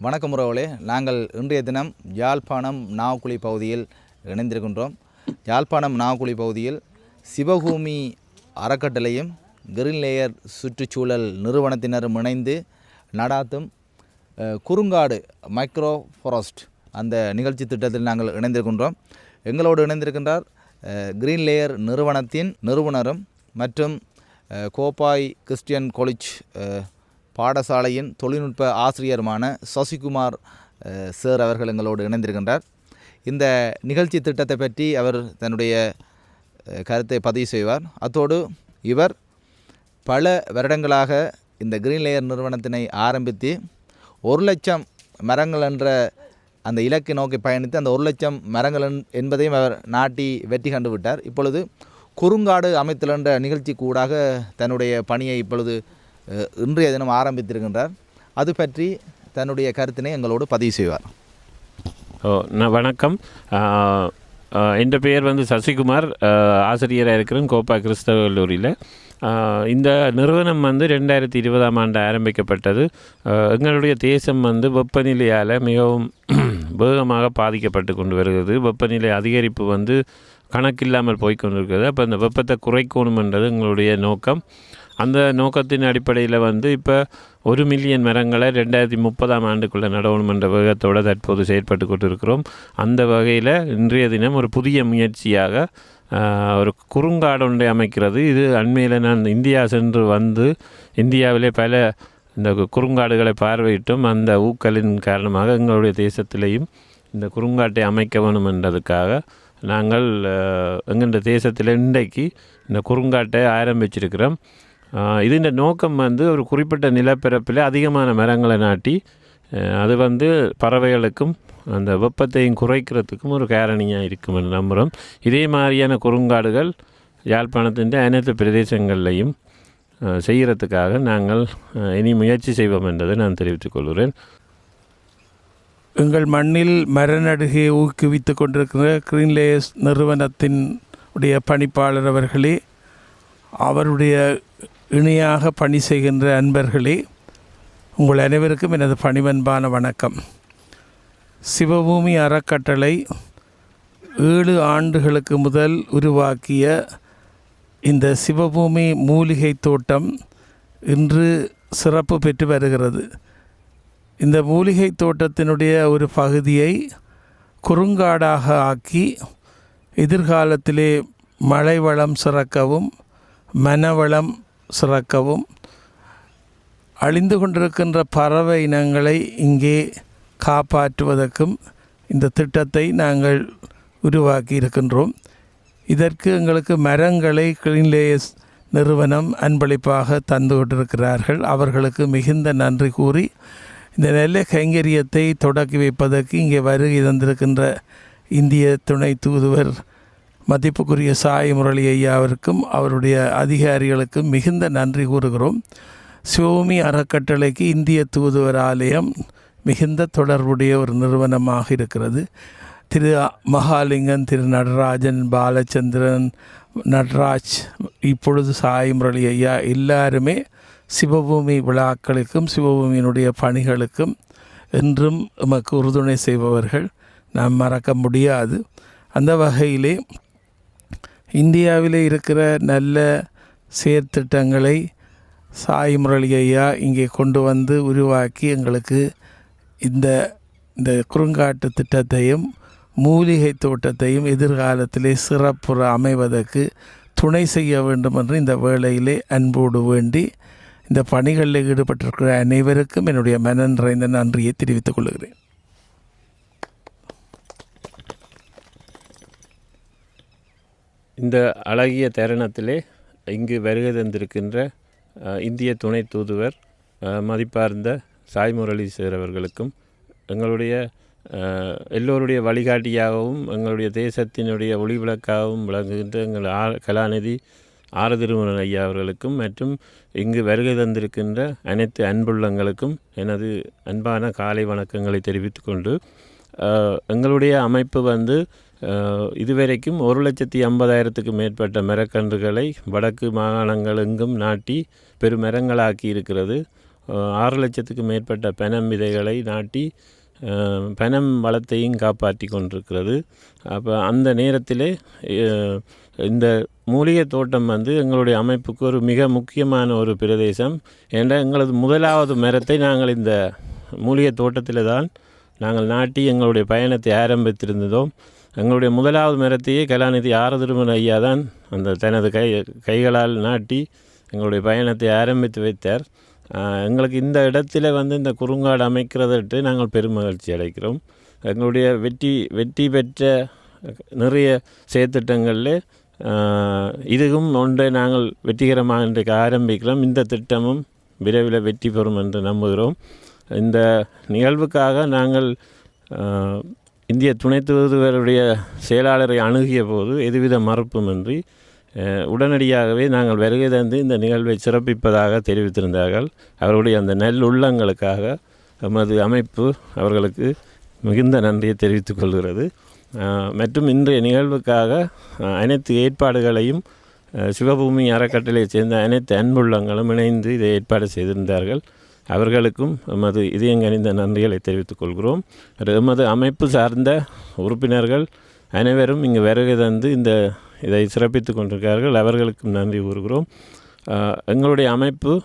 வணக்கம் உறவுகளே. நாங்கள் இன்றைய தினம் யாழ்ப்பாணம் நாவக்குழி பகுதியில் இணைந்திருக்கின்றோம். யாழ்ப்பாணம் நாவக்குழி பகுதியில் சிவபூமி அறக்கட்டளையும் கிரீன் லேயர் சுற்றுச்சூழல் நிறுவனத்தினரும் இணைந்து நடாத்தும் குறுங்காடு மைக்ரோ ஃபாரஸ்ட் அந்த நிகழ்ச்சி திட்டத்தில் நாங்கள் இணைந்திருக்கின்றோம். எங்களோடு இணைந்திருக்கின்றார் அஹ், கிரீன் லேயர் நிறுவனத்தின் நிறுவனரும் மற்றும் கோப்பாய் கிறிஸ்டியன் காலேஜ் பாடசாலையின் தொழில்நுட்ப ஆசிரியருமான சசிகுமார் சார் அவர்கள் எங்களோடு இணைந்திருக்கின்றார். இந்த நிகழ்ச்சி திட்டத்தை பற்றி அவர் தன்னுடைய கருத்தை பதிவு செய்வார். அத்தோடு இவர் பல வருடங்களாக இந்த கிரீன் லேயர் நிறுவனத்தினை ஆரம்பித்து ஒரு லட்சம் மரங்கள் என்ற அந்த இலக்கை நோக்கி பயணித்து அந்த ஒரு லட்சம் மரங்கள் என்- என்பதையும் அவர் நாட்டி வெற்றி கண்டுவிட்டார் இப்பொழுது குறுங்காடு அமைத்தல் என்ற நிகழ்ச்சி கூடாக தன்னுடைய பணியை இப்பொழுது இன்றைய தினம் ஆரம்பித்திருக்கின்றார். அது பற்றி தன்னுடைய கருத்தினை எங்களோடு பதிவு செய்வார். ஓ நான் வணக்கம். என் பெயர் வந்து சசிகுமார் ஆசிரியராக இருக்கிறேன் கோப்பா கிறிஸ்தவ கல்லூரியில். இந்த நிறுவனம் வந்து ரெண்டாயிரத்தி இருபதாம் ஆண்டு ஆரம்பிக்கப்பட்டது. எங்களுடைய தேசம் வந்து வெப்பநிலையால் மிகவும் வேகமாக பாதிக்கப்பட்டு கொண்டு வருகிறது. வெப்பநிலை அதிகரிப்பு வந்து கணக்கில்லாமல் போய்கொண்டிருக்கிறது அப்போ அந்த வெப்பத்தை குறைக்கணுமென்றது எங்களுடைய நோக்கம். அந்த நோக்கத்தின் அடிப்படையில் வந்து இப்போ ஒரு மில்லியன் மரங்களை ரெண்டாயிரத்தி முப்பதாம் ஆண்டுக்குள்ளே நடவணும் என்ற வேகத்தோடு தற்போது செயற்பட்டு கொண்டிருக்கிறோம். அந்த வகையில் இன்றைய தினம் ஒரு புதிய முயற்சியாக ஒரு குறுங்காடு ஒன்றை அமைக்கிறது. இது அண்மையில் நான் இந்தியா சென்று வந்து இந்தியாவிலே பல இந்த குறுங்காடுகளை பார்வையிட்டும் அந்த ஊக்கலின் காரணமாக எங்களுடைய தேசத்திலேயும் இந்த குறுங்காட்டை அமைக்க வேணும் என்றதுக்காக நாங்கள் எங்கள் தேசத்தில் இன்றைக்கு இந்த குறுங்காட்டை ஆரம்பிச்சிருக்கிறோம். இதன் நோக்கம் வந்து ஒரு குறிப்பிட்ட நிலப்பரப்பில் அதிகமான மரங்களை நாட்டி அது வந்து பறவைகளுக்கும் அந்த வெப்பத்தையும் குறைக்கிறதுக்கும் ஒரு காரணியாக இருக்கும் நம்புகிறோம் இதே மாதிரியான குறுங்காடுகள் யாழ்ப்பாணத்தின் அனைத்து பிரதேசங்கள்லையும் செய்கிறதுக்காக நாங்கள் இனி முயற்சி செய்வோம் என்பதை நான் தெரிவித்துக் கொள்கிறேன். எங்கள் மண்ணில் மரநடுகையை ஊக்குவித்து கொண்டிருக்கிற கிரீன்லேயர்ஸ் நிறுவனத்தின் உடைய பணிப்பாளர் அவர்களே அவருடைய இணையாக பணி செய்கின்ற அன்பர்களே உங்கள் அனைவருக்கும் எனது பணிவன்பான வணக்கம். சிவபூமி அறக்கட்டளை ஏழு ஆண்டுகளுக்கு முதல் உருவாக்கிய இந்த சிவபூமி மூலிகை தோட்டம் இன்று சிறப்பு பெற்று வருகிறது. இந்த மூலிகை தோட்டத்தினுடைய ஒரு பகுதியை குறுங்காடாக ஆக்கி எதிர்காலத்திலே மழை வளம் சிறக்கவும் மனவளம் சிறக்கவும். அழிந்து கொண்டிருக்கின்ற பறவை இனங்களை இங்கே காப்பாற்றுவதற்கும் இந்த திட்டத்தை நாங்கள் உருவாக்கி இருக்கின்றோம். இதற்கு எங்களுக்கு மரங்களை கிளீன்லேயஸ் நிறுவனம் அன்பளிப்பாக தந்து கொண்டிருக்கிறார்கள். அவர்களுக்கு மிகுந்த நன்றி கூறி இந்த நெல்லை கைங்கரியத்தை தொடக்கி வைப்பதற்கு இங்கே வருகை தந்திருக்கின்ற இந்திய துணை தூதுவர் மதிப்புக்குரிய சாய் முரளி ஐயாவிற்கும் அவருடைய அதிகாரிகளுக்கும் மிகுந்த நன்றி கூறுகிறோம். சிவபூமி அறக்கட்டளைக்கு இந்திய தூதுவர் ஆலயம் மிகுந்த தொடர்புடைய ஒரு நிறுவனமாக இருக்கிறது. திரு மகாலிங்கன் திரு நடராஜன் பாலச்சந்திரன் நடராஜ் இப்பொழுது சாய் முரளி ஐயா எல்லாருமே சிவபூமி விழாக்களுக்கும் சிவபூமியினுடைய பணிகளுக்கும் என்றும் எமக்கு உறுதுணை செய்பவர்கள். நாம் மறக்க முடியாது. அந்த வகையிலே இந்தியாவில் இருக்கிற நல்ல செயற்திட்டங்களை சாய் முரளி ஐயா இங்கே கொண்டு வந்து உருவாக்கி எங்களுக்கு இந்த இந்த குறுங்காட்டு திட்டத்தையும் மூலிகை தோட்டத்தையும் எதிர்காலத்திலே சிறப்புற அமைவதற்கு துணை செய்ய வேண்டும் என்று இந்த வேளையிலே அன்போடு வேண்டி இந்த பணிகளில் ஈடுபட்டிருக்கிற அனைவருக்கும் என்னுடைய மன நிறைந்த நன்றியை தெரிவித்துக் கொள்கிறேன். இந்த அழகிய தருணத்திலே இங்கு வருகை தந்திருக்கின்ற இந்திய துணை தூதுவர் மதிப்பார்ந்த சாய் முரளி அவர்களுக்கும் எங்களுடைய எல்லோருடைய வழிகாட்டியாகவும் எங்களுடைய தேசத்தினுடைய ஒளிவிளக்காகவும் விளங்குகின்ற எங்கள் ஆ கலாநிதி ஆரதிருமணன் ஐயா அவர்களுக்கும் மற்றும் இங்கு வருகை தந்திருக்கின்ற அனைத்து அன்புள்ளங்களுக்கும் எனது அன்பான காலை வணக்கங்களை தெரிவித்துக்கொண்டு எங்களுடைய அமைப்பு வந்து இதுவரைக்கும் ஒரு லட்சத்தி ஐம்பதாயிரத்துக்கு மேற்பட்ட மரக்கன்றுகளை வடக்கு மாகாணங்கள் எங்கும் நாட்டி பெருமரங்களாக்கி இருக்கிறது. ஆறு லட்சத்துக்கு மேற்பட்ட பனம் விதைகளை நாட்டி பெனம் பனம் வளத்தையும் காப்பாற்றி கொண்டிருக்கிறது. அப்போ அந்த நேரத்திலே இந்த மூலிகை தோட்டம் வந்து எங்களுடைய அமைப்புக்கு ஒரு மிக முக்கியமான ஒரு பிரதேசம். ஏன்னா எங்களது முதலாவது மரத்தை நாங்கள் இந்த மூலிகை தோட்டத்தில் தான் நாங்கள் நாட்டி எங்களுடைய பயணத்தை ஆரம்பித்திருந்தோம் எங்களுடைய முதலாவது மரத்தையே கலாநிதி ஆரதிருமன் ஐயா தான் அந்த தனது கை கைகளால் நாட்டி எங்களுடைய பயணத்தை ஆரம்பித்து வைத்தார். எங்களுக்கு இந்த இடத்துல வந்து இந்த குறுங்காடு அமைக்கிறதற்கு நாங்கள் பெருமகிழ்ச்சி அடைக்கிறோம். எங்களுடைய வெற்றி வெற்றி பெற்ற நிறைய செயற்திட்டங்களில் இதுவும் ஒன்றை நாங்கள் வெற்றிகரமாக இன்றைக்கு ஆரம்பிக்கிறோம். இந்த திட்டமும் விரைவில் வெற்றி பெறும் என்று நம்புகிறோம். இந்த நிகழ்வுக்காக நாங்கள் இந்திய துணை தூதுவருடைய செயலாளரை அணுகிய போது எதுவித மறுப்புமின்றி உடனடியாகவே நாங்கள் வருகை தந்து இந்த நிகழ்வை சிறப்பிப்பதாக தெரிவித்திருந்தார்கள். அவருடைய அந்த நெல் உள்ளங்களுக்காக எமது அமைப்பு அவர்களுக்கு மிகுந்த நன்றியை தெரிவித்துக் கொள்கிறது. மற்றும் இன்றைய நிகழ்வுக்காக அனைத்து ஏற்பாடுகளையும் சிவபூமி அறக்கட்டளையைச் சேர்ந்த அனைத்து அன்புள்ளங்களும் இணைந்து இதை ஏற்பாடு செய்திருந்தார்கள். அவர்களுக்கும் எமது இதயங்கனிந்த நன்றிகளை தெரிவித்துக் கொள்கிறோம். எமது அமைப்பு சார்ந்த உறுப்பினர்கள் அனைவரும் இங்கு வருகை தந்து இந்த இதை சிறப்பித்து கொண்டிருக்கிறார்கள். அவர்களுக்கும் நன்றி கூறுகிறோம். எங்களுடைய அமைப்பு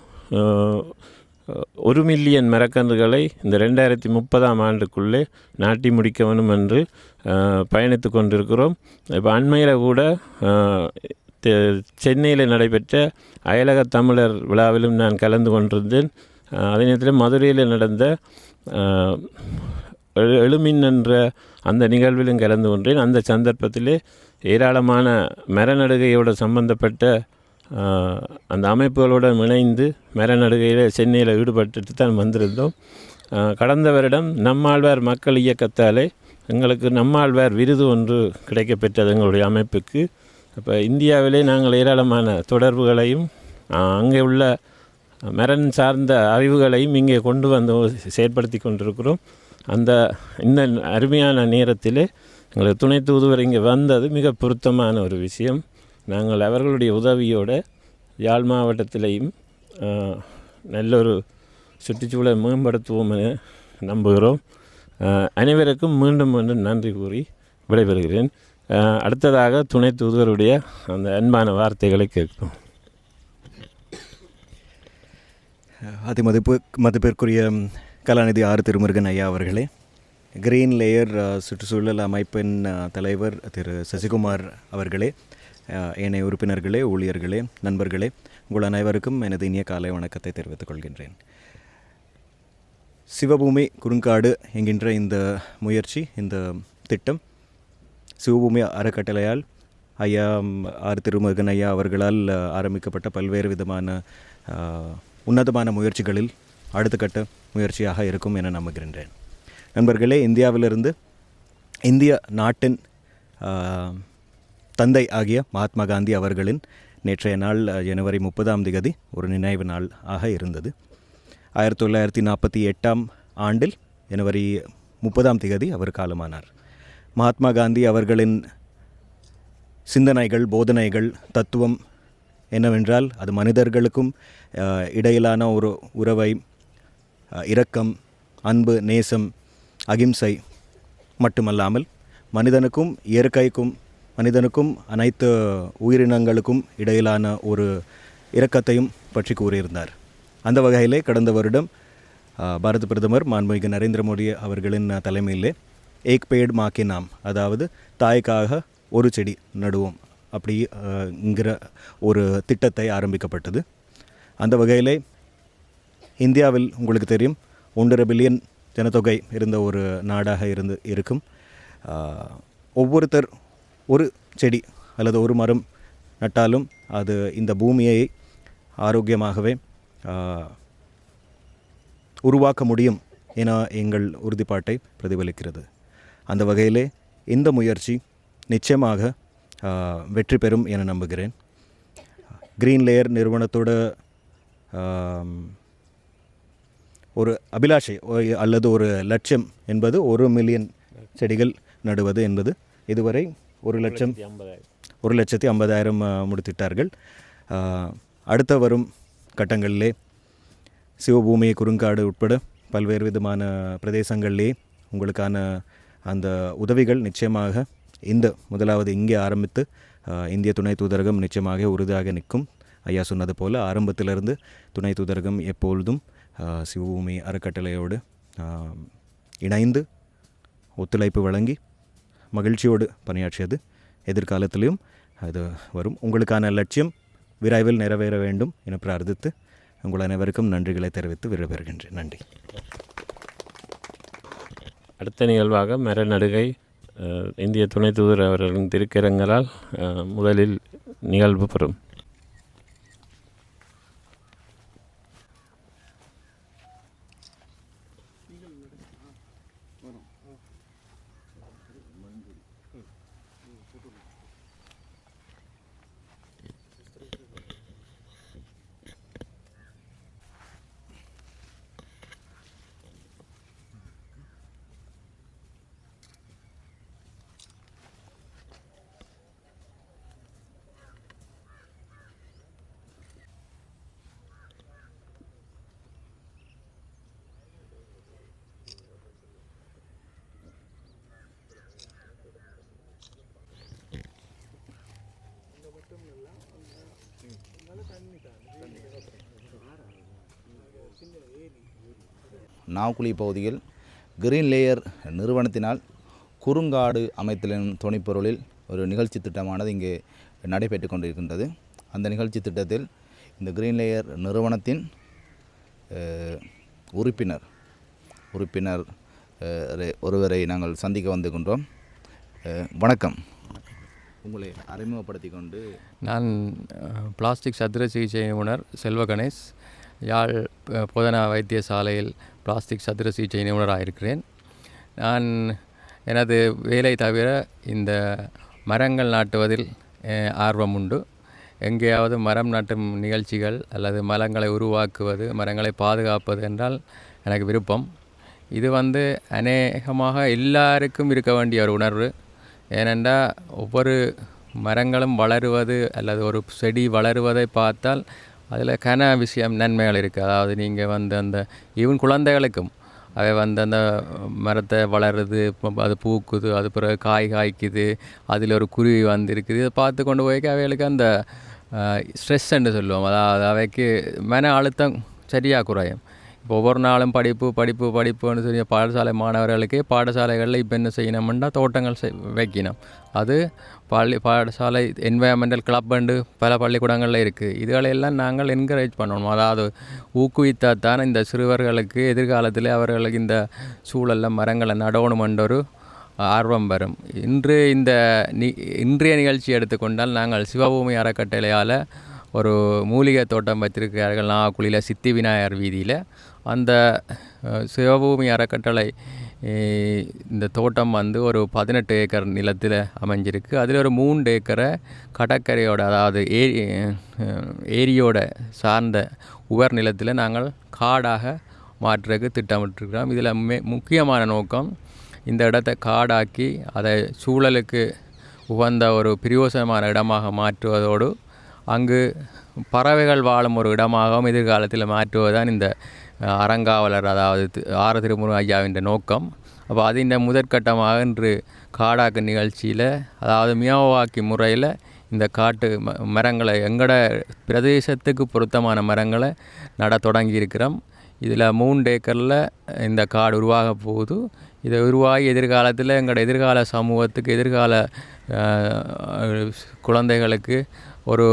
ஒரு மில்லியன் மரக்கன்றுகளை இந்த ரெண்டாயிரத்தி முப்பதாம் ஆண்டுக்குள்ளே நாட்டி முடிக்க வேணும் என்று பயணித்து கொண்டிருக்கிறோம். இப்போ அண்மையில் கூட தெ- சென்னையில் நடைபெற்ற அயலக தமிழர் விழாவிலும் நான் கலந்து கொண்டிருந்தேன். அதே நேரத்தில் மதுரையில் நடந்த எழு எழுமின் என்ற அந்த நிகழ்விலும் கலந்து கொண்டேன். அந்த சந்தர்ப்பத்திலே ஏராளமான மரநடுகையோடு சம்பந்தப்பட்ட அந்த அமைப்புகளுடன் இணைந்து மரநடுகையில் சென்னையில் ஈடுபட்டுட்டு தான் வந்திருந்தோம் கடந்த வருடம் நம்மாழ்வார் மக்கள் இயக்கத்தாலே எங்களுக்கு நம்மாழ்வார் விருது ஒன்று கிடைக்கப்பெற்றது எங்களுடைய அமைப்புக்கு. அப்போ இந்தியாவிலே நாங்கள் ஏராளமான தொடர்புகளையும் அங்கே உள்ள மரன் சார்ந்த அறிவுகளையும் இங்கே கொண்டு வந்து செயற்படுத்தி கொண்டிருக்கிறோம். அந்த இந்த அருமையான நேரத்தில் எங்களுக்கு துணை தூதுவர் இங்கே வந்தது மிக பொருத்தமான ஒரு விஷயம். நாங்கள் அவர்களுடைய உதவியோடு யாழ் மாவட்டத்திலையும் நல்ல ஒரு சுற்றுச்சூழலை மேம்படுத்துவோம் என நம்புகிறோம். அனைவருக்கும் மீண்டும் மீண்டும் நன்றி கூறி விடைபெறுகிறேன். அடுத்ததாக துணை தூதுவருடைய அந்த அன்பான வார்த்தைகளை கேட்போம். அதி மதிப்பு மதிப்பிற்குரிய கலாநிதி ஆர் திருமுருகன் ஐயா அவர்களே. கிரீன் லேயர் சுற்றுச்சூழல் அமைப்பின் தலைவர் திரு சசிகுமார் அவர்களே அ, ஏனைய உறுப்பினர்களே ஊழியர்களே நண்பர்களே உங்கள் அனைவருக்கும் எனது இனிய காலை வணக்கத்தை தெரிவித்துக் கொள்கின்றேன். சிவபூமி குறுங்காடு என்கின்ற இந்த முயற்சி இந்த திட்டம் சிவபூமி அறக்கட்டளையால் ஐயா ஆர் திருமுருகன் ஐயா அவர்களால் ஆரம்பிக்கப்பட்ட பல்வேறு விதமான உன்னதமான முயற்சிகளில் அடுத்த கட்ட முயற்சியாக இருக்கும் என நம்புகின்றேன். நண்பர்களே இந்தியாவிலிருந்து இந்திய நாட்டின் தந்தை ஆகிய மகாத்மா காந்தி அவர்களின் நேற்றைய நாள் ஜனவரி முப்பதாம் திகதி ஒரு நினைவு நாள் ஆக இருந்தது. ஆயிரத்தி தொள்ளாயிரத்தி நாற்பத்தி எட்டாம் ஆண்டில் ஜனவரி முப்பதாம் திகதி அவர் காலமானார். மகாத்மா காந்தி அவர்களின் சிந்தனைகள் போதனைகள் தத்துவம் என்னவென்றால் அது மனிதர்களுக்கும் இடையிலான ஒரு உறவை இரக்கம் அன்பு நேசம் அகிம்சை மட்டுமல்லாமல் மனிதனுக்கும் இயற்கைக்கும் மனிதனுக்கும் அனைத்து உயிரினங்களுக்கும் இடையிலான ஒரு இரக்கத்தையும் பற்றி கூறியிருந்தார். அந்த வகையிலே கடந்த வருடம் பாரத பிரதமர் மாண்புமிகு நரேந்திர மோடி அவர்களின் தலைமையிலே ஏக் பேட் மாக்கி நாம் அதாவது தாய்க்காக ஒரு செடி நடுவோம். அப்படிங்கிற ஒரு திட்டத்தை ஆரம்பிக்கப்பட்டது. அந்த வகையிலே இந்தியாவில் உங்களுக்கு தெரியும் ஒன்றரை பில்லியன் ஜனத்தொகை இருந்த ஒரு நாடாக இருந்து இருக்கும். ஒவ்வொருத்தர் ஒரு செடி அல்லது ஒரு மரம் நட்டாலும் அது இந்த பூமியை ஆரோக்கியமாகவே உருவாக்க முடியும் என எங்கள் உறுதிப்பாட்டை பிரதிபலிக்கிறது. அந்த வகையிலே இந்த முயற்சி நிச்சயமாக வெற்றி பெறும் என நம்புகிறேன். க்ரீன் லேயர் நிறுவனத்தோட ஒரு அபிலாஷை அல்லது ஒரு லட்சியம் என்பது ஒரு மில்லியன் செடிகள் நடுவது என்பது இதுவரை ஒரு லட்சம் ஒரு லட்சத்தி ஐம்பதாயிரம் முடித்திட்டார்கள். அடுத்த வரும் கட்டங்களிலே சிவபூமி குறுங்காடு உட்பட பல்வேறு விதமான பிரதேசங்களிலே உங்களுக்கான அந்த உதவிகள் நிச்சயமாக இந்த முதலாவது இங்கே ஆரம்பித்து இந்திய துணை தூதரகம் நிச்சயமாக உறுதியாக நிற்கும். ஐயா சொன்னது போல் ஆரம்பத்திலிருந்து துணை தூதரகம் எப்பொழுதும் சிவபூமி அறக்கட்டளையோடு இணைந்து ஒத்துழைப்பு வழங்கி மகிழ்ச்சியோடு பணியாற்றியது. எதிர்காலத்திலையும் அது வரும். உங்களுக்கான லட்சியம் விரைவில் நிறைவேற வேண்டும் என பிரார்த்தித்து உங்கள் அனைவருக்கும் நன்றிகளை தெரிவித்து விடைபெறுகின்றேன். நன்றி. அடுத்த நிகழ்வாக மரநடுகை நடுகை இந்திய துணை தூதர் அவர்களின் திருக்கரங்களால் முதலில் நிகழ்வு பெறும். நாவுக்குழி பகுதியில் கிரீன் லேயர் நிறுவனத்தினால் குறுங்காடு அமைத்தலின் துணைப்பொருளில் ஒரு நிகழ்ச்சி திட்டமானது இங்கே நடைபெற்று கொண்டிருக்கின்றது. அந்த நிகழ்ச்சி திட்டத்தில் இந்த கிரீன் லேயர் நிறுவனத்தின் உறுப்பினர் உறுப்பினர் ஒருவரை நாங்கள் சந்திக்க வந்துகின்றோம் வணக்கம். உங்களை அறிமுகப்படுத்தி கொண்டு நான் பிளாஸ்டிக் சத்திர சிகிச்சை நிபுணர் செல்வ கணேஷ். யாழ் அஹ், போதனா வைத்தியசாலையில் பிளாஸ்டிக் சதுர சிகிச்சை நிபுணராக இருக்கிறேன். நான் எனது வேலை தவிர இந்த மரங்கள் நாட்டுவதில் ஆர்வம் உண்டு. எங்கேயாவது மரம் நாட்டும் நிகழ்ச்சிகள் அல்லது மரங்களை உருவாக்குவது மரங்களை பாதுகாப்பது என்றால் எனக்கு விருப்பம். இது வந்து அநேகமாக எல்லாருக்கும் இருக்க வேண்டிய ஒரு உணர்வு. ஏனென்றால் ஒவ்வொரு மரங்களும் வளருவது அல்லது ஒரு செடி வளருவதை பார்த்தால் அதில் கன விஷயம் நன்மைகள் இருக்குது அதாவது நீங்கள் வந்து அந்த ஈவன் குழந்தைகளுக்கும் அவை வந்து அந்த மரத்தை வளருது அது பூக்குது அது பிறகு காய் காய்க்குது அதில் ஒரு குருவி வந்திருக்குது. இதை பார்த்து கொண்டு போய்க்கு அவைகளுக்கு அந்த ஸ்ட்ரெஸ் என்று சொல்லுவோம். அதாவது அவைக்கு மன அழுத்தம் சரியாக குறையும். இப்போ ஒவ்வொரு நாளும் படிப்பு படிப்பு படிப்புன்னு சொல்லி பாடசாலை மாணவர்களுக்கு பாடசாலைகளில் இப்போ என்ன செய்யணும்னா தோட்டங்கள் செய் வைக்கணும். அது பள்ளி பாடசாலை என்வயர்மெண்டல் கிளப்ண்டு பல பள்ளிக்கூடங்களில் இருக்குது இதுகளையெல்லாம் நாங்கள் என்கரேஜ் பண்ணணும் அதாவது ஊக்குவித்தால் தான் இந்த சிறுவர்களுக்கு எதிர்காலத்தில் அவர்களுக்கு இந்த சூழலில் மரங்களை நடணுமென்ற ஒரு ஆர்வம் வரும். இன்று இந்த நி இன்றைய நிகழ்ச்சி எடுத்துக்கொண்டால் நாங்கள் சிவபூமி அறக்கட்டளையால் ஒரு மூலிகை தோட்டம் வைத்திருக்கிறார்கள். நாகக்குழியில் சித்தி விநாயகர் வீதியில். அந்த சிவபூமி அறக்கட்டளை இந்த தோட்டம் வந்து ஒரு பதினெட்டு ஏக்கர் நிலத்தில் அமைஞ்சிருக்கு. அதில் ஒரு மூன்று ஏக்கரை கடற்கரையோட அதாவது ஏரி ஏரியோட சார்ந்த உவர் நிலத்தில் நாங்கள் காடாக மாற்றுறதுக்கு திட்டமிட்டிருக்கிறோம். இதில் மே முக்கியமான நோக்கம் இந்த இடத்தை காடாக்கி அதை சூழலுக்கு உகந்த ஒரு பிரயோசனமான இடமாக மாற்றுவதோடு அங்கு பறவைகள் வாழும் ஒரு இடமாகவும் எதிர்காலத்தில் மாற்றுவதுதான் இந்த அறங்காவலர் அதாவது ஆர. திருமுருகன் ஐயாவின் நோக்கம். அப்போ அதின் முதற்கட்டமாக இன்று காடாக்கு நிகழ்ச்சியில் அதாவது மியாவாக்கி முறையில் இந்த காட்டு ம மரங்களை எங்கட பிரதேசத்துக்கு பொருத்தமான மரங்களை நட தொடங்கி இருக்கிறோம் இதில் மூன்று ஏக்கரில் இந்த காடு உருவாக போகுது. இதை உருவாகி எதிர்காலத்தில் எங்களோட எதிர்கால சமூகத்துக்கு எதிர்கால குழந்தைகளுக்கு ஒரு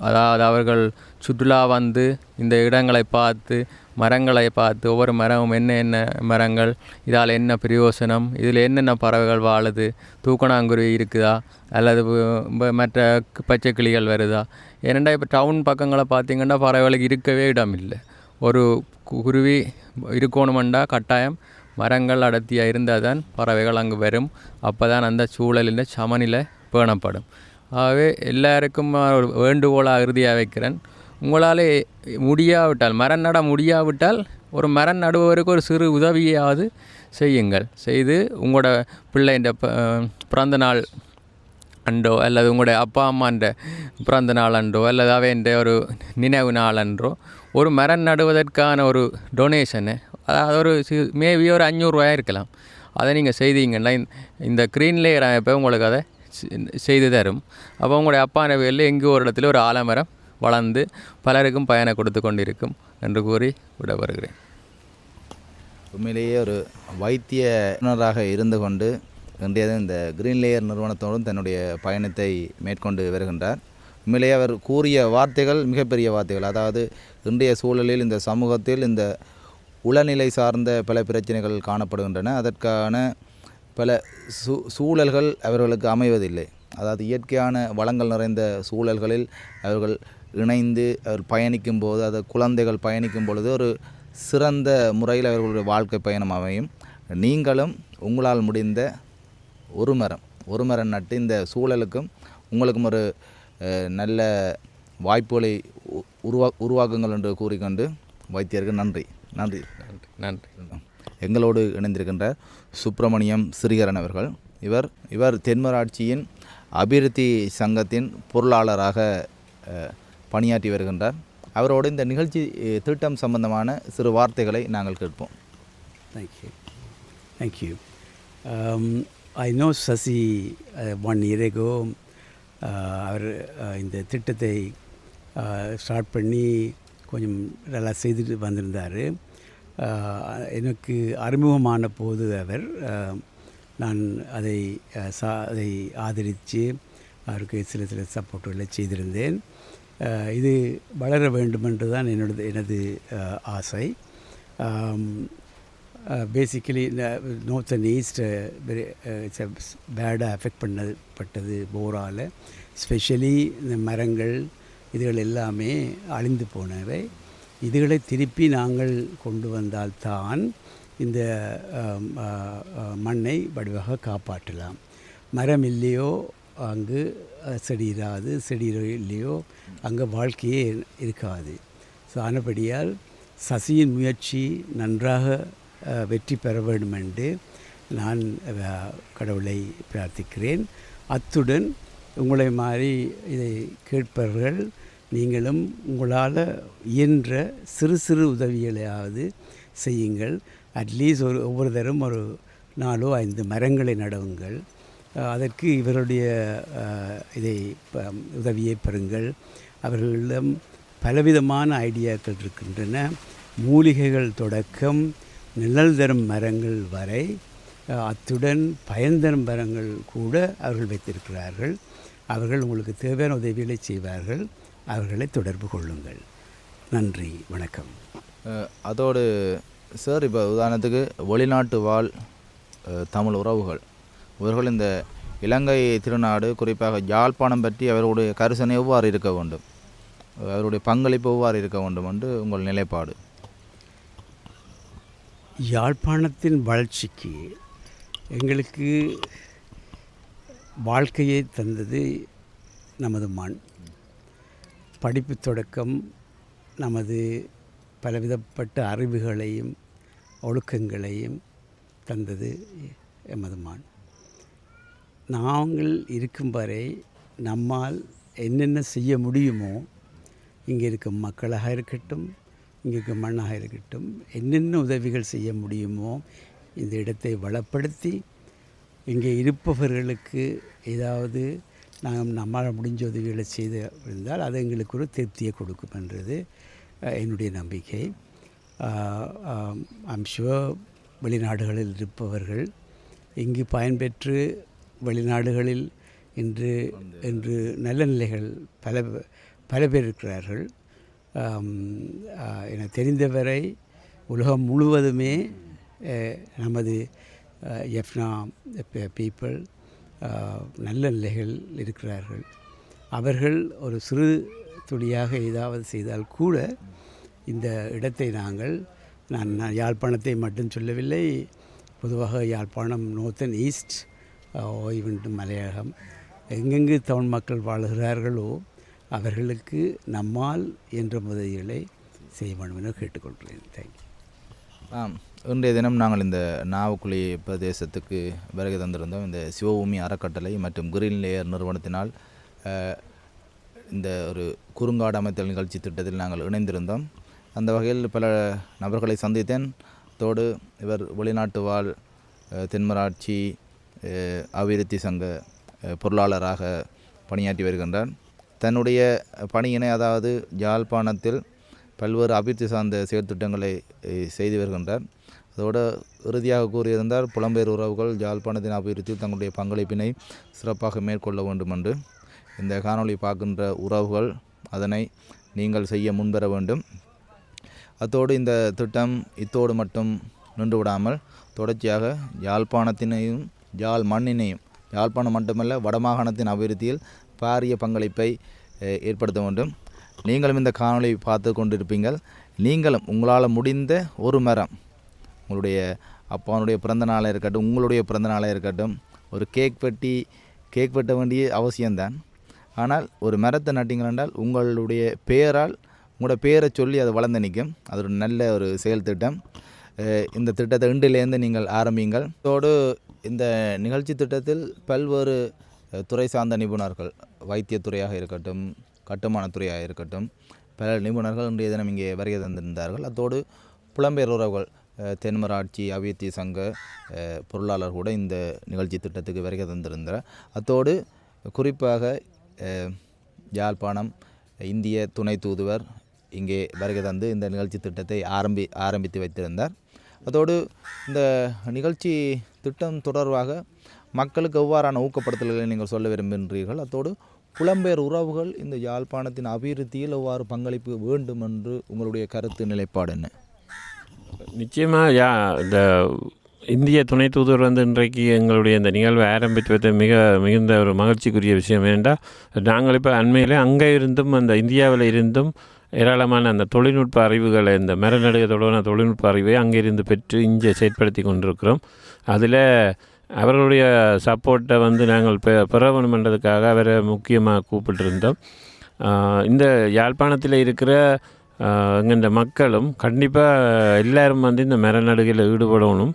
அதாவது அவர்கள் சுற்றுலா வந்து இந்த இடங்களை பார்த்து மரங்களை பார்த்து ஒவ்வொரு மரமும் என்ன என்ன மரங்கள் இதால் என்ன பிரயோசனம் இதில் என்னென்ன பறவைகள் வாழுது தூக்கணாங்குருவி இருக்குதா அல்லது மற்ற பச்சை கிளிகள் வருதா ஏனெண்டா இப்போ டவுன் பக்கங்களை பார்த்தீங்கன்னா பறவைகளுக்கு இருக்கவே இடம் இல்லை ஒரு கு- குருவி இருக்கணுமெண்டா கட்டாயம் மரங்கள் அடர்த்தியாக இருந்தால் தான் பறவைகள் அங்கு வரும் அப்போ தான் அந்த சூழலில் சமநிலை பேணப்படும். ஆகவே எல்லாருக்கும் ஒரு வேண்டுகோளாக இறுதியாக வைக்கிறேன். உங்களால் முடியாவிட்டால் மரம் நட முடியாவிட்டால் ஒரு மரம் நடுவருக்கு ஒரு சிறு உதவியாவது செய்யுங்கள். செய்து உங்களோட பிள்ளைன்ற ப- பிறந்த நாள் அன்றோ அல்லது உங்களுடைய அப்பா அம்மான்ற பிறந்த நாள் அன்றோ அல்லது அவைன்ற ஒரு நினைவு நாள் அன்றோ ஒரு மரம் நடுவதற்கான ஒரு டொனேஷனு அதாவது ஒரு மேபி ஒரு அஞ்சூறுரூவாயா இருக்கலாம். அதை நீங்கள் செய்தீங்கன்னா இந்த- இந்த க்ரீன் லேயர் அமைப்பை உங்களுக்கு அதை செய்து தரும். அப்போ உங்களுடைய அப்பான வேலையில் எங்கேயோ ஒரு இடத்துல ஒரு ஆலமரம் வளர்ந்து பலருக்கும் பயனை கொடுத்து கொண்டிருக்கும் என்று கூறி விட வருகிறேன் உண்மையிலேயே ஒரு வைத்திய நிபுணராக இருந்து கொண்டு இன்றைய இந்த கிரீன் லேயர் நிறுவனத்தோடும் தன்னுடைய பயணத்தை மேற்கொண்டு வருகின்றார். உண்மையிலேயே அவர் கூறிய வார்த்தைகள் மிகப்பெரிய வார்த்தைகள். அதாவது இன்றைய சூழலில் இந்த சமூகத்தில் இந்த உளநிலை சார்ந்த பல பிரச்சனைகள் காணப்படுகின்றன. அதற்கான பல சூ சூழல்கள் அவர்களுக்கு அமைவதில்லை. அதாவது இயற்கையான வளங்கள் நிறைந்த சூழல்களில் அவர்கள் இணைந்து அவர் பயணிக்கும் போது அது குழந்தைகள் பயணிக்கும் பொழுது ஒரு சிறந்த முறையில் அவர்களுடைய வாழ்க்கை பயணம் அமையும். நீங்களும் உங்களால் முடிந்த ஒரு மரம் ஒரு மரம் நட்டு இந்த சூழலுக்கும் உங்களுக்கும் ஒரு நல்ல வாய்ப்புகளை உ- உருவா உருவாக்குங்கள் என்று கூறிக்கொண்டு வைத்தியருக்கு நன்றி. நன்றி. நன்றி. நன்றி. எங்களோடு இணைந்திருக்கின்ற சுப்பிரமணியம் சிறிகரன் அவர்கள். இவர் இவர் தென்மராட்சியின் அபிவிருத்தி சங்கத்தின் பொருளாளராக பணியாற்றி வருகின்றார். அவரோடு இந்த நிகழ்ச்சி திட்டம் சம்பந்தமான சிறு வார்த்தைகளை நாங்கள் கேட்போம். Thank you thank you I know Sasi one know Sasi uh, uh, அவர் uh, இந்த திட்டத்தை ஸ்டார்ட் பண்ணி கொஞ்சம் நல்லா செய்துட்டு வந்திருந்தார். எனக்கு அறிமுகமான போது அவர் நான் அதை சா அதை ஆதரித்து அவருக்கு சில சில சப்போர்ட்டுகளை செய்திருந்தேன். இது வளர வேண்டுமென்று தான் என்னோடது எனது ஆசை. பேசிக்கலி இந்த north and east very it's பேடாக affect பண்ணப்பட்டது போரால். ஸ்பெஷலி இந்த மரங்கள் இதுகள் எல்லாமே அழிந்து போனவை. இதுகளை திருப்பி நாங்கள் கொண்டு வந்தால்தான் இந்த மண்ணை வடிவாக காப்பாற்றலாம். மரம் இல்லையோ அங்கு செடி இராது செடி இல்லையோ அங்கே வாழ்க்கையே இருக்காது. ஸோ ஆனபடியால் சசியின் முயற்சி நன்றாக வெற்றி பெற வேண்டும் என்று நான் கடவுளை பிரார்த்திக்கிறேன். அத்துடன் உங்களை மாதிரி இதை கேட்பவர்கள் நீங்களும் உங்களால் இயன்ற சிறு சிறு உதவிகளையாவது செய்யுங்கள். அட்லீஸ்ட் ஒரு ஒவ்வொரு தரம் ஒரு நாலோ ஐந்து மரங்களை நடவுங்கள். அதற்கு இவருடைய இதை ப- உதவியை பெறுங்கள். அவர்களிடம் பலவிதமான ஐடியாக்கள் இருக்கின்றன. மூலிகைகள் தொடக்கம் நிழல் தரும் மரங்கள் வரை அத்துடன் பயன்தரும் மரங்கள் கூட அவர்கள் வைத்திருக்கிறார்கள். அவர்கள் உங்களுக்கு தேவையான உதவிகளை செய்வார்கள். அவர்களை தொடர்பு கொள்ளுங்கள். நன்றி வணக்கம். அதோடு சார் இப்போ உதாரணத்துக்கு வெளிநாட்டு வாழ் தமிழ் உறவுகள். இவர்கள் இந்த இலங்கை திருநாடு குறிப்பாக யாழ்ப்பாணம் பற்றி அவர்களுடைய கரிசனை எவ்வாறு இருக்க வேண்டும்? அவருடைய பங்களிப்பு எவ்வாறு இருக்க வேண்டும் என்று உங்கள் நிலைப்பாடு. யாழ்ப்பாணத்தின் வளர்ச்சிக்கு எங்களுக்கு வாழ்க்கையை தந்தது நமது மண். படிப்பு தொடக்கம் நமது பலவிதப்பட்ட அறிவுகளையும் ஒழுக்கங்களையும் தந்தது எமது மண் நாங்கள் இருக்கும் வரை நம்மால் என்னென்ன செய்ய முடியுமோ இங்கே இருக்கும் மக்களாக இருக்கட்டும் இங்கே இருக்கும் மண்ணாக இருக்கட்டும் என்னென்ன உதவிகள் செய்ய முடியுமோ இந்த இடத்தை வளப்படுத்தி இங்கே இருப்பவர்களுக்கு ஏதாவது நாம் நம்மால் முடிஞ்ச உதவிகளை செய்து இருந்தால் அது எங்களுக்கு ஒரு திருப்தியை கொடுக்கும் என்றது என்னுடைய நம்பிக்கை. ஐம் வெளிநாடுகளில் இருப்பவர்கள் இங்கு பயன்பெற்று வெளிநாடுகளில் இன்று இன்று நல்ல நிலைகள் பல பல பேர் இருக்கிறார்கள். என எனக்கு தெரிந்தவரை உலகம் முழுவதுமே நமது எஃப்னா பீப்புள் நல்ல நிலைகள் இருக்கிறார்கள். அவர்கள் ஒரு சிறு துளியாக ஏதாவது செய்தால் கூட இந்த இடத்தை நாங்கள் நான் நான் யாழ்ப்பாணத்தை மட்டும் சொல்லவில்லை பொதுவாக Yazhpanam northern east even Malaiyagam. எங்கெங்கு தமிழ் மக்கள் வாழுகிறார்களோ அவர்களுக்கு நம்மால் என்ற உதவிகளை செய்ய வேண்டும் என கேட்டுக்கொள்கிறேன். தேங்க்யூ ஆம். இன்றைய தினம் நாங்கள் இந்த நாவக்குழி பிரதேசத்துக்கு வருகை தந்திருந்தோம். இந்த சிவபூமி அறக்கட்டளை மற்றும் கிரீன் லேயர் நிறுவனத்தினால் இந்த ஒரு குறுங்காடு அமைத்தல் நிகழ்ச்சி திட்டத்தில் நாங்கள் இணைந்திருந்தோம். அந்த வகையில் பல நபர்களை சந்தித்தேன். தோடு இவர் வெளிநாட்டு வாழ் தென்மராட்சி அபிவிருத்தி சங்க பொருளாளராக பணியாற்றி வருகின்றார். தன்னுடைய பணியினை அதாவது யாழ்ப்பாணத்தில் பல்வேறு அபிவிருத்தி சார்ந்த செயற்திட்டங்களை செய்து வருகின்றார். அதோடு இறுதியாக கூறியிருந்தார் புலம்பெயர் உறவுகள் யாழ்ப்பாணத்தின் அபிவிருத்தியில் தங்களுடைய பங்களிப்பினை சிறப்பாக மேற்கொள்ள வேண்டும் என்று. இந்த காணொளி பார்க்கின்ற உறவுகள் அதனை நீங்கள் செய்ய முன்வர வேண்டும். அத்தோடு இந்த திட்டம் இத்தோடு மட்டும் நின்று விடாமல் தொடர்ச்சியாக யாழ்ப்பாணத்தினையும் யாழ் மண்ணினையும் யாழ்ப்பாணம் மட்டுமல்ல வடமாகாணத்தின் அபிவிருத்தியில் பாரிய பங்களிப்பை ஏற்படுத்த வேண்டும். நீங்களும் இந்த காணொளி பார்த்து கொண்டிருப்பீங்கள். நீங்களும் உங்களால் முடிந்த ஒரு மரம் உங்களுடைய அப்பாவுடைய பிறந்த நாளாக இருக்கட்டும் உங்களுடைய பிறந்த நாளாக இருக்கட்டும் ஒரு கேக் வெட்டி கேக் வெட்ட வேண்டிய அவசியம்தான். ஆனால் ஒரு மரத்தை நட்டிங்கள் என்றால் உங்களுடைய பெயரால் உங்களோட பேரை சொல்லி அது வளர்ந்து நிற்கும். அது ஒரு நல்ல ஒரு செயல் திட்டம். இந்த திட்டத்தை இன்றிலேருந்து நீங்கள் ஆரம்பிங்கள் இதோடு இந்த நிகழ்ச்சி திட்டத்தில் பல்வேறு துறை சார்ந்த நிபுணர்கள் வைத்தியத்துறையாக இருக்கட்டும் கட்டுமானத்துறையாக இருக்கட்டும் பல நிபுணர்கள் இன்றைய தினம் இங்கே வருகை தந்திருந்தார்கள். அதோடு புலம்பெயர் உறவுகள் தென்மராட்சி அபிவிருத்தி சங்க பொருளாளர் கூட இந்த நிகழ்ச்சி திட்டத்துக்கு வருகை தந்திருந்தார். அத்தோடு குறிப்பாக யாழ்ப்பாணம் இந்திய துணை தூதுவர் இங்கே வருகை தந்து இந்த நிகழ்ச்சி திட்டத்தை ஆரம்பி ஆரம்பித்து வைத்திருந்தார். அதோடு இந்த நிகழ்ச்சி திட்டம் தொடர்பாக மக்களுக்கு எவ்வாறான ஊக்கப்படுத்தல்களை நீங்கள் சொல்ல விரும்புகின்றீர்கள்? அத்தோடு புலம்பெயர் உறவுகள் இந்த யாழ்ப்பாணத்தின் அபிவிருத்தியில் எவ்வாறு பங்களிப்பு வேண்டும் என்று உங்களுடைய கருத்து நிலைப்பாடு என்ன? நிச்சயமாக யா இந்த இந்திய துணை தூதுவர் வந்து இன்றைக்கு எங்களுடைய இந்த நிகழ்வை ஆரம்பித்து வைத்த மிக மிகுந்த ஒரு மகிழ்ச்சிக்குரிய விஷயம். ஏனென்றால் நாங்கள் இப்போ அண்மையில் அங்கே இருந்தும் அந்த இந்தியாவில் இருந்தும் ஏராளமான அந்த தொழில்நுட்ப அறிவுகளை இந்த மரநடுக தொடர்பான தொழில்நுட்ப அறிவை அங்கிருந்து பெற்று இங்கே செயற்படுத்தி கொண்டிருக்கிறோம். அதில் அவர்களுடைய சப்போர்ட்டை வந்து நாங்கள் பெ பெற வேணுமென்றதுக்காக அவரை முக்கியமாக கூப்பிட்டுருந்தோம். இந்த யாழ்ப்பாணத்தில் இருக்கிற எங்கள்ட மக்களும் கண்டிப்பாக எல்லோரும் வந்து இந்த மரநடுகையில் ஈடுபடணும்.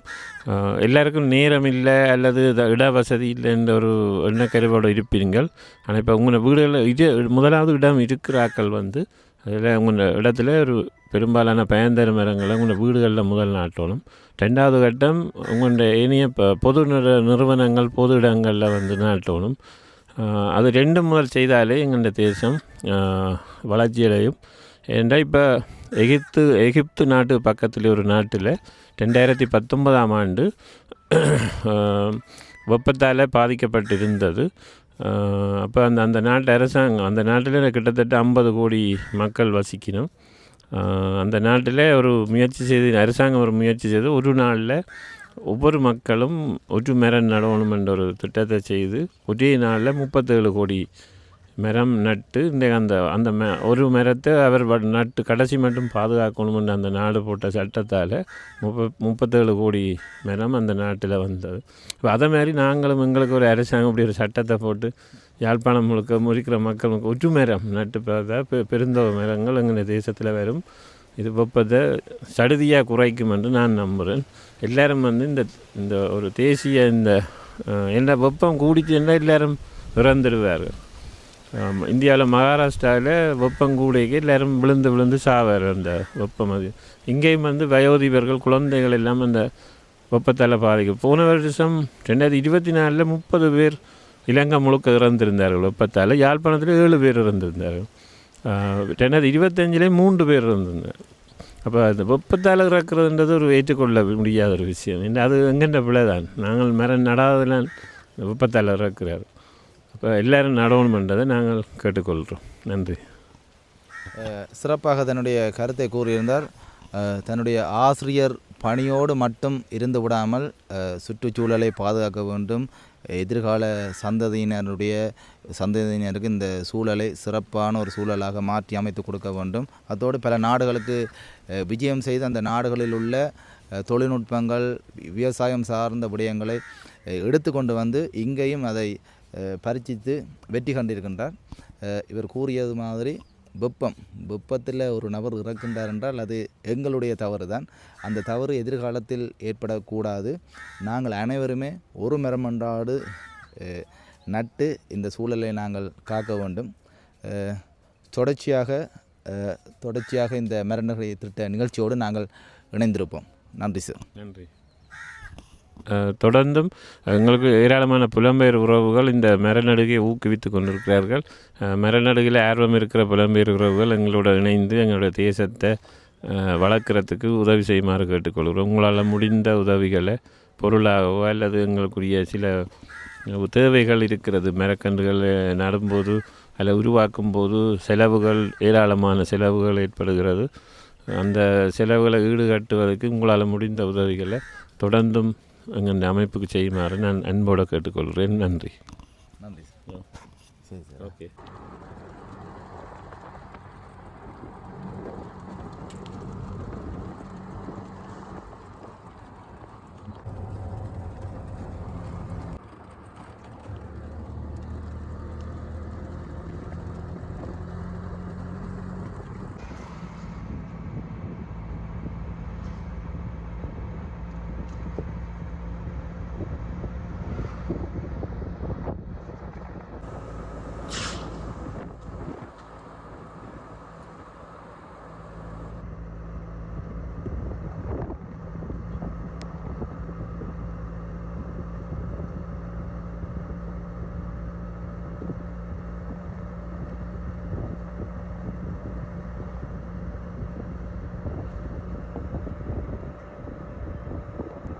எல்லாருக்கும் நேரம் இல்லை அல்லது இத- இட வசதி இல்லைன்ற ஒரு எண்ணக்கருவோடு இருப்பீர்கள். ஆனால் இப்போ உங்களை வீடுகளில் இது முதலாவது இடம் இருக்கிறாக்கள் வந்து அதில் உங்களோட இடத்துல ஒரு பெரும்பாலான பயன்தர மரங்களை உங்களோட வீடுகளில் முதல் நாட்டணும். ரெண்டாவது கட்டம் உங்களோட இனிய பொது நிறு நிறுவனங்கள் பொது இடங்களில் வந்து நாட்டணும். அது ரெண்டு முதல் செய்தாலே எங்களோட தேசம் வளர்ச்சியடையும். ஏன்டா இப்போ எகிப்து எகிப்து நாட்டு பக்கத்தில் ஒரு நாட்டில் ரெண்டாயிரத்தி பத்தொன்பதாம் ஆண்டு வெப்பத்தால் வெப்பத்தால் பாதிக்கப்பட்டிருந்தது. அப்போ அந்த அந்த நாட்டு அரசாங்கம் அந்த நாட்டில் கிட்டத்தட்ட ஐம்பது கோடி மக்கள் வசிக்கணும். அந்த நாட்டில் ஒரு முயற்சி செய்து அரசாங்கம் ஒரு முயற்சி செய்து ஒரு நாளில் ஒவ்வொரு மக்களும் ஒரு மரம் நடணும் என்ற ஒரு திட்டத்தை செய்து ஒரே நாளில் முப்பத்தேழு கோடி மரம் நட்டு இந்த அந்த அந்த ம ஒரு மரத்தை அவர் நட்டு கடைசி மட்டும் பாதுகாக்கணும்னு அந்த நாடு போட்ட சட்டத்தால் முப்ப முப்பத்தேழு கோடி மரம் அந்த நாட்டில் வந்தது. இப்போ அதை மாதிரி நாங்களும் எங்களுக்கு ஒரு அரசாங்கம் இப்படி ஒரு சட்டத்தை போட்டு யாழ்ப்பாணம் முழுக்க முறிக்கிற மக்களுக்கு ஒற்று மரம் நட்டு பார்த்தா பெ மரங்கள் எங்கள் தேசத்தில் வரும். இது வெப்பத்தை சடுதியாக குறைக்கும் என்று நான் நம்புகிறேன் எல்லோரும் வந்து இந்த இந்த ஒரு தேசிய இந்த என்ன வெப்பம் கூடிச்சுன்னா எல்லோரும் இறந்துடுவார்கள் இந்தியாவில் மகாராஷ்டிராவில் வெப்பம் கூடைக்கு எல்லாரும் விழுந்து விழுந்து சாவார் அந்த வெப்பம் அது. இங்கேயும் வந்து வயோதிபர்கள் குழந்தைகள் எல்லாம் அந்த வெப்பத்தால் பாதிக்கும். போன வருஷம் ரெண்டாயிரத்தி இருபத்தி நாலில் முப்பது பேர் இலங்கை முழுக்க இறந்திருந்தார்கள் வெப்பத்தால். யாழ்ப்பாணத்தில் ஏழு பேர் இறந்திருந்தார்கள். ரெண்டாயிரத்தி இருபத்தஞ்சிலே மூன்று பேர் இருந்திருந்தார் அப்போ அந்த வெப்பத்தால் இறக்குறதுன்றது ஒரு ஏற்றுக்கொள்ள முடியாத ஒரு விஷயம். அது எங்கென்ற பிள்ளை தான் நாங்கள் மரம் நடாதெல்லாம் இந்த வெப்பத்தால் இறக்குறாரு. அப்போ எல்லாரும் நடவணுமென்றதை நாங்கள் கேட்டுக்கொள்கிறோம் நன்றி. சிறப்பாக தன்னுடைய கருத்தை கூறியிருந்தார். தன்னுடைய ஆசிரியர் பணியோடு மட்டும் இருந்து விடாமல் சுற்றுச்சூழலை பாதுகாக்க வேண்டும். எதிர்கால சந்ததியினருடைய சந்ததியினருக்கு இந்த சூழலை சிறப்பான ஒரு சூழலாக மாற்றி அமைத்து கொடுக்க வேண்டும். அதோடு பல நாடுகளுக்கு விஜயம் செய்து அந்த நாடுகளில் உள்ள தொழில்நுட்பங்கள் விவசாயம் சார்ந்த விடயங்களை எடுத்து எடுத்துக்கொண்டு வந்து இங்கேயும் அதை பரிச்சித்து வெற்றி கண்டிருக்கின்றார். இவர் கூறியது மாதிரி வெப்பம் வெப்பத்தில் ஒரு நபர் இறக்கின்றார் என்றால் அது எங்களுடைய தவறு தான் அந்த தவறு எதிர்காலத்தில் ஏற்படக்கூடாது. நாங்கள் அனைவருமே ஒரு மரமன்றாடு நட்டு இந்த சூழலை நாங்கள் காக்க வேண்டும். தொடர்ச்சியாக தொடர்ச்சியாக இந்த மரநகை திட்ட நிகழ்ச்சியோடு நாங்கள் இணைந்திருப்போம். நன்றி சார். நன்றி. தொடர்ந்தும் எங்களுக்கு ஏராளமான புலம்பெயர் உறவுகள் இந்த மரநடுகை ஊக்குவித்து கொண்டிருக்கிறார்கள். மரநடுகையில் ஆர்வம் இருக்கிற புலம்பெயர் உறவுகள் எங்களோட இணைந்து எங்களோட தேசத்தை வளர்க்குறதுக்கு உதவி செய்யுமாறு கேட்டுக்கொள்கிறோம். உங்களால் முடிந்த உதவிகளை பொருளாகவோ அல்லது எங்களுக்குரிய சில தேவைகள் இருக்கிறது மரக்கன்றுகள் நடும்போது அதில் உருவாக்கும் போது செலவுகள் ஏராளமான செலவுகள் ஏற்படுகிறது. அந்த செலவுகளை ஈடுகட்டுவதற்கு உங்களால் முடிந்த உதவிகளை தொடர்ந்தும் எங்கள் அமைப்புக்கு செய்யுமாறு நான் அன்போடு கேட்டுக்கொள்கிறேன். நன்றி.